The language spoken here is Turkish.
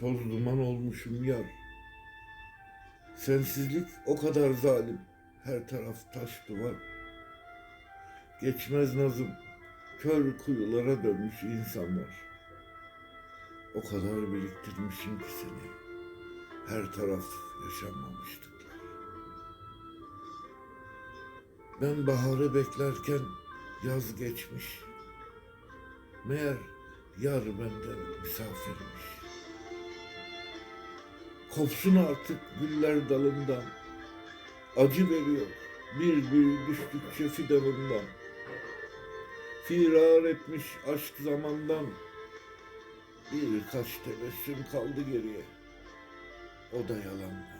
Toz duman olmuşum yar. Sensizlik o kadar zalim. Her taraf taş duvar. Geçmez nazım. Kör kuyulara dönmüş insanlar. O kadar biriktirmişim ki seni. Her taraf yaşanmamışlıklar. Ben baharı beklerken yaz geçmiş. Meğer yar benden misafirmiş. Kopsun artık güller dalından. Acı veriyor bir bir düştükçe fidanından. Firar etmiş aşk zamandan. Birkaç tebessüm kaldı geriye. O da yalan.